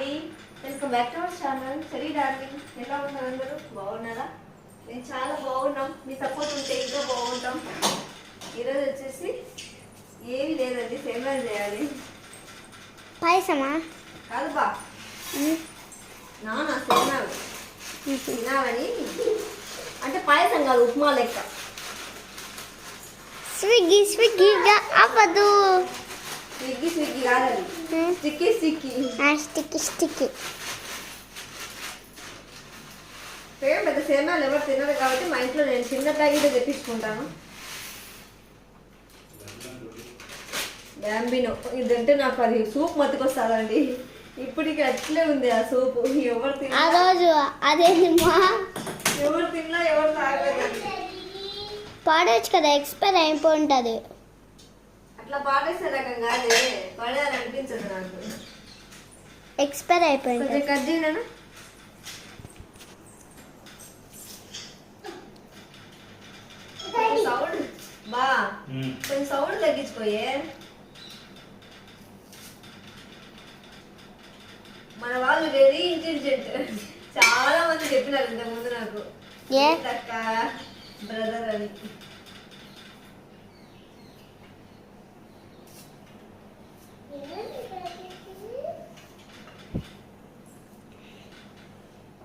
అండి. Welcome back to our channel. Sorry darling ఎలా ఉన్నారు అందరూ? బాగున్నారా? మేము చాలా బాగున్నాం. మీ సపోర్ట్ ఉంటే ఇంకా బాగుంటాం. ఈరోజు వచ్చేసి ఏమీ లేదండి సేమియా చేయాలి పాయసమా? కాదు బా. నాన్న సేమియాలు తినాలని. అంటే పాయసం కాదు ఉప్మా లెక్క. స్విగ్గీ స్విగ్గీగా అవ్వదు. స్విగ్గీ స్విగ్గీ కాదండి. Sticky sticky sticky sticky same పెద్ద సేమియాలు ఎవరు తినరు కాబట్టి మా ఇంట్లో నేను చిన్న ప్యాకెట్ తెప్పించుకుంటాను. బ్యాంబినో ఇదంటే నాకు అది సూప్ మతికొస్తుందండి. ఇప్పటికి అట్లే ఉంది ఆ సూప్. ఎవరు రోజు అదేంటమ్మా ఎవరు తిన్నా ఎవరు తాగలేదండి పాడవచ్చు కదా ఎక్స్పైర్ అయిపోయి ఉంటుంది. అట్లా పాడేసే రకం కాదే పడేయాలి అనిపించదు నాకు. ఎక్స్పైర్ అయిపోయి కొంచెం కట్ చేయనా సౌండ్ బా కొంచెం సౌండ్ తగ్గించుకోయే. మన వాళ్ళు వెరీ ఇంటెలిజెంట్ చాలా మంది చెప్పినారు ఇంతకు ముందు నాకు. ఏ? అక్క బ్రదర్ అని.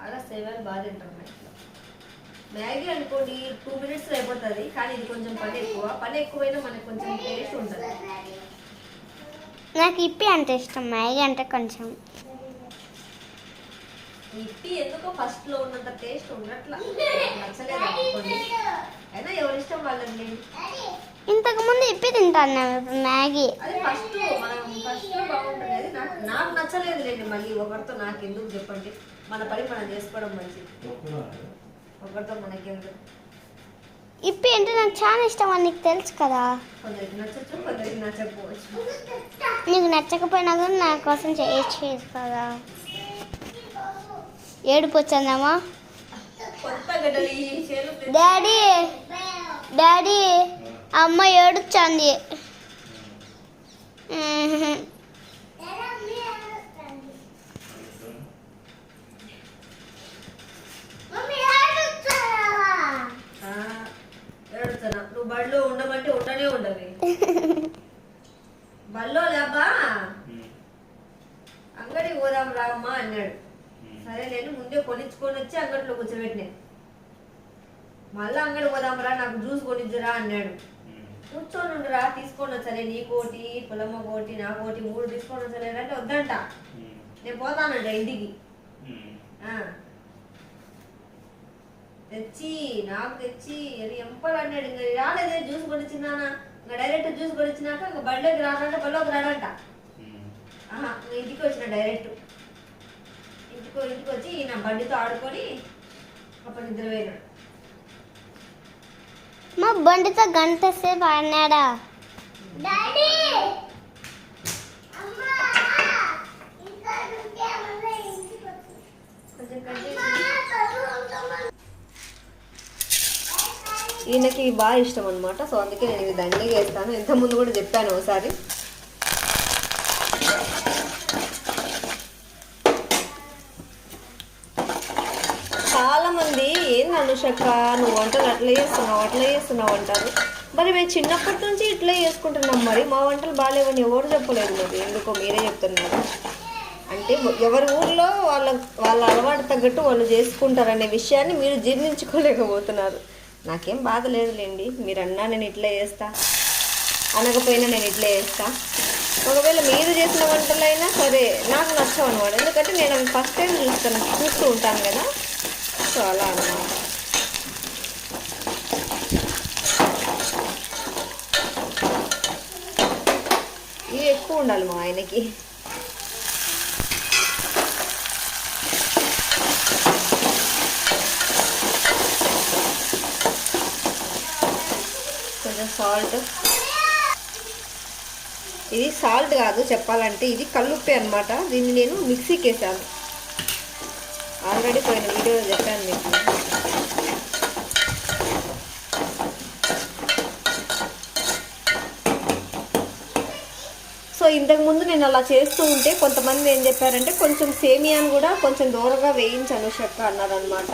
బాగా సేవలు బాగా తింటాం మ్యాగీ అనుకోండి టూ మినిట్స్ అయిపోతుంది కానీ ఇది కొంచెం పని ఎక్కువ. పని ఎక్కువైనా మనకు కొంచెం టేస్ట్ ఉంటుంది. నాకు ఇప్పి అంటే ఇష్టం మ్యాగీ అంటే కొంచెం. ఇప్పి ఎందుకో ఫస్ట్లో ఉన్నంత టేస్ట్ ఉండట్లా. నచ్చలేదు అనుకోండి. అయినా ఎవరి ఇష్టం వాళ్ళండి ఇంతకు ముందు ఇప్పి తింటాను మ్యాగీ. అది ఫస్ట్ మనం నాకు నాకు నచ్చలేదు లేండి మళ్ళీ ఒకరితో నాకు ఎందుకు చెప్పండి. మన పని మనం చేసుకోవడం మంచిది. ఒకరితో మనకెందుకు? ఇప్పి అంటే నాకు చాలా ఇష్టం అని నీకు తెలుసు కదా. కొందరికి నచ్చచ్చు కొందరికి నచ్చకపోవచ్చు. నీకు నచ్చకపోయినా కూడా నా కోసం చేయొచ్చు కదా. ఏడుపు వచ్చిందమ్మా. కొత్త గడ్డలు ఈ చేలు డాడీ డాడీ అమ్మ ఏడుస్తుంది. ముందే కొనిచ్చుకొని వచ్చి అంగడిలో కూర్చోబెట్టినా. మళ్ళీ అంగడి పోదాం రా నాకు జ్యూస్ కొనిచ్చురా అన్నాడు. కూర్చొని ఉండరా తీసుకొని వచ్చలే నీ కోటి పొలమ్మ కోటి నా కోటి మూడు తీసుకొని వచ్చలే అంటే వద్దంట. నేను పోతానంట ఇంటికి. ఆ. తెచ్చి నాకు తెచ్చి అది ఎంపలు అన్నాడు. ఇంకా రాలేదే జ్యూస్ కొనిచ్చినానా? ఇంకా డైరెక్ట్ జ్యూస్ కొనిచ్చినాక ఇంకా బడిలోకి రానంటే బడిలోకి రాడంట. ఇంటికి వచ్చిన డైరెక్ట్. ఇంటికి ఇంటికి వచ్చి నా బండితో ఆడుకొని అప్పుడు నిద్ర పోయినాడు. మా బండితో గంట సేపు కంటిన్యూ ఈయనకి బాగా ఇష్టం అనమాట సో అందుకే నేను ఇది దండిగా వేస్తాను. ఇంత ముందు కూడా చెప్పాను ఒకసారి చాలా మంది ఏంది అనుషక్క నువ్వు వంటలు అట్లా చేస్తున్నావు అట్లా చేస్తున్నావు అంటారు. మరి మేము చిన్నప్పటి నుంచి ఇట్లా చేసుకుంటున్నాం మరి. మా వంటలు బాగాలేవని ఎవరు చెప్పలేదు మరి. ఎందుకో మీరే చెప్తున్నారు. అంటే ఎవరి ఊర్లో వాళ్ళ వాళ్ళ అలవాటు తగ్గట్టు వాళ్ళు చేసుకుంటారనే విషయాన్ని మీరు జీర్ణించుకోలేకపోతున్నారు. నాకేం బాధ లేదులేండి. మీరు అన్నా నేను ఇట్లా చేస్తా. అనకపోయినా నేను ఇట్లా చేస్తా. ఒకవేళ మీరు చేసిన వంటలైనా సరే నాకు నచ్చవు అనమాట ఎందుకంటే నేను ఫస్ట్ టైం చూస్తాను చూస్తూ ఉంటాను కదా. సో అలా అనమాట ఇవి ఎక్కువ ఉండాలి మా ఆయనకి. కొంచెం సాల్ట్. ఇది సాల్ట్ కాదు చెప్పాలంటే ఇది కల్లుప్పే అనమాట దీన్ని నేను మిక్సీకి వేసాను. ఆల్రెడీ పోయిన వీడియోలో చెప్పాను మీకు. సో నేను అలా చేస్తూ ఉంటే కొంతమంది ఏం చెప్పారంటే కొంచెం సేమియాను కూడా కొంచెం దూరంగా వేయించాను చెక్క అన్నారనమాట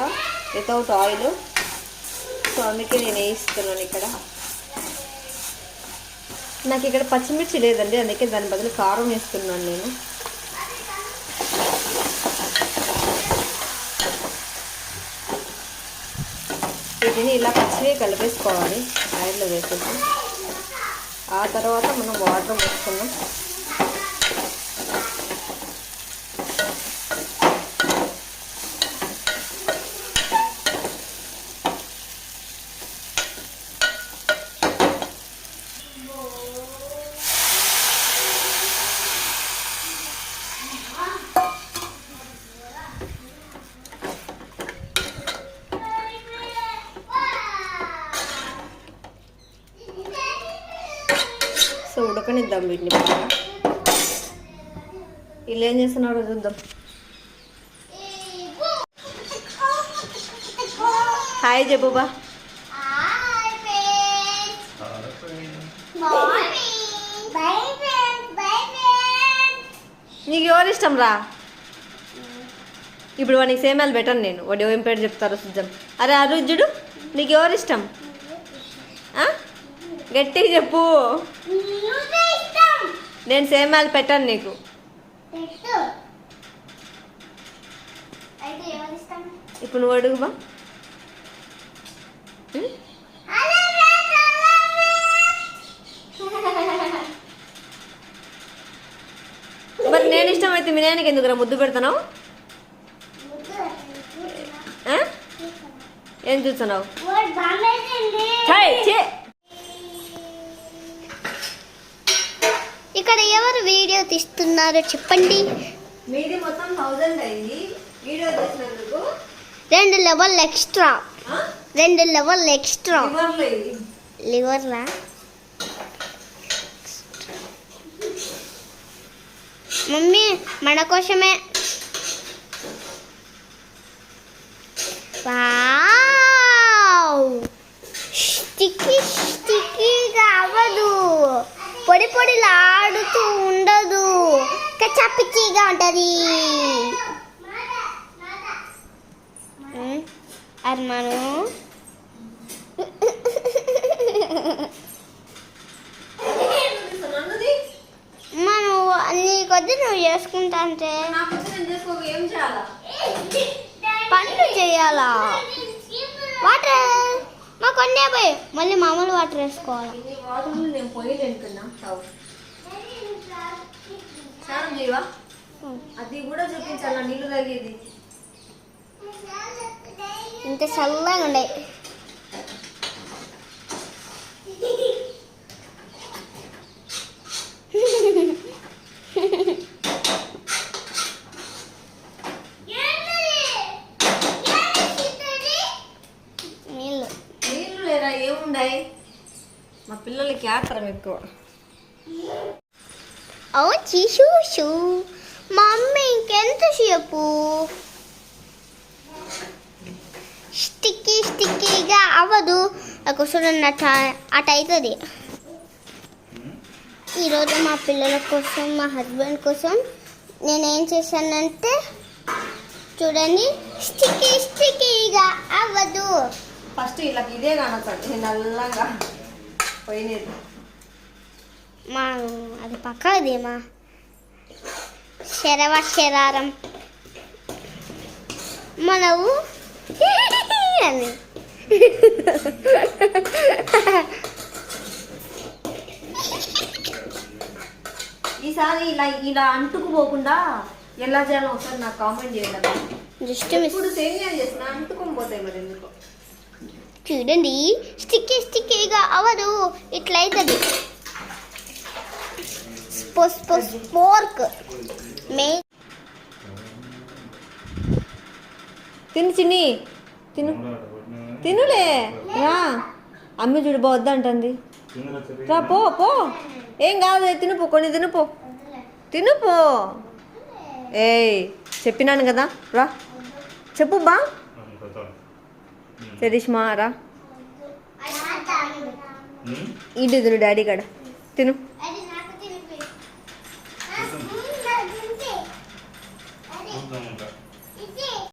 వితౌట్ ఆయిల్ సో అందుకే నేను వేయిస్తున్నాను ఇక్కడ. నాకు ఇక్కడ పచ్చిమిర్చి లేదండి అందుకే దాని బదులు కారం వేస్తున్నాను నేను. వీటిని ఇలా పచ్చివే కలిపేసుకోవాలి ఆయిల్లో వేసేసి. ఆ తర్వాత మనం వాటర్ వేసుకున్నాం ఉడకనిద్దాం వీటిని వీళ్ళు ఏం చేస్తున్నారో చూద్దాం. హాయ్ జబ్బుబా నీకు ఎవరు ఇష్టం రా? ఇప్పుడు వానికి సేమాలు పెట్టను నేను. వాడు ఏం పేరు చెప్తారో చూద్దాం. అరే అరుజుడు నీకు ఎవరు ఇష్టం? ఆ? గట్టిగా చెప్పు. నేను సేమాలు పెట్టాను నీకు. ఇప్పుడు నువ్వు అడుగు బా. ఉం? మరి నేను ఇష్టమైతే మీ నాయనకి ఎందుకురా ముద్దు పెడతావు ఏం చూస్తున్నావు? ఇక్కడ ఎవరు వీడియో తీస్తున్నారో చెప్పండి. మీది మొత్తం థౌజండ్ అయింది. వీడియో చేసినందుకు రెండు లెవెల్ ఎక్స్ట్రా? రెండు లెవెల్ ఎక్స్ట్రా. ఇది. లివర్లా? మమ్మీ మన కోసమే వావ్ స్టిక్కీ స్టిక్కీగా అవ్వదు పొడి పొడిలాడుతూ ఉండదు. కచ్చాపిచ్చిగా ఉంటుంది. అర్మాను? మనం నీ కొద్ది నువ్వు చేసుకుంటా అంటే. పనులు చేయాలా? మా కొన్నే పోయి మళ్ళీ మామూలు వాటర్ వేసుకోవాలి? నేను పోయలేను కన్నా స్నానం చేయవా అది కూడా చూపించాలా నీళ్ళు తాగేది ఇంత చల్లగా ఉండే నీళ్ళు నీళ్ళు లేరా ఏముండాయి మా ఆత్రం ఎక్కువ. ఓ చీషూషు మమ్మీ ఇంకెంతసేపు స్టిక్కీ స్టిక్కీగా అవ్వదు. నాకు చూడండి అట్ట అట అవుతుంది ఈరోజు మా పిల్లల కోసం మా హస్బెండ్ కోసం నేనేం చేశానంటే చూడండి స్టిక్కీ స్టిక్కీగా అవ్వదు. ఫస్ట్ ఇలా ఇదే కానొచ్చాడు నల్లగా. పోయినది. మా అది పక్కది మా శరవ శరారం. మనవు అని. ఈసారి ఇలా ఇలా అంటుకుపోకుండా ఎలా చేయాలో ఒకసారి నాకు కామెంట్ చేయండి. జస్ట్ ఇప్పుడు సేమియా చేసిన అంటుకొని పోతాయి మరి ఎందుకో. చూడండి. స్టిక్కీ స్టిక్కీగా అవదు. ఇట్లా అవుతుంది స్పోర్క్ మే తిను చిన్ని. తిను. తినులే. రా. అమ్మ చూడు పోద్దా అంటుంది రా పో పో. ఏం కాదు తినుపో కొన్ని తినుపో తినుపో ఏయ్ చెప్పినాను కదా. రా. చెప్పు బా. శరీష్మా రా ఇటు తిను డాడీ కాడ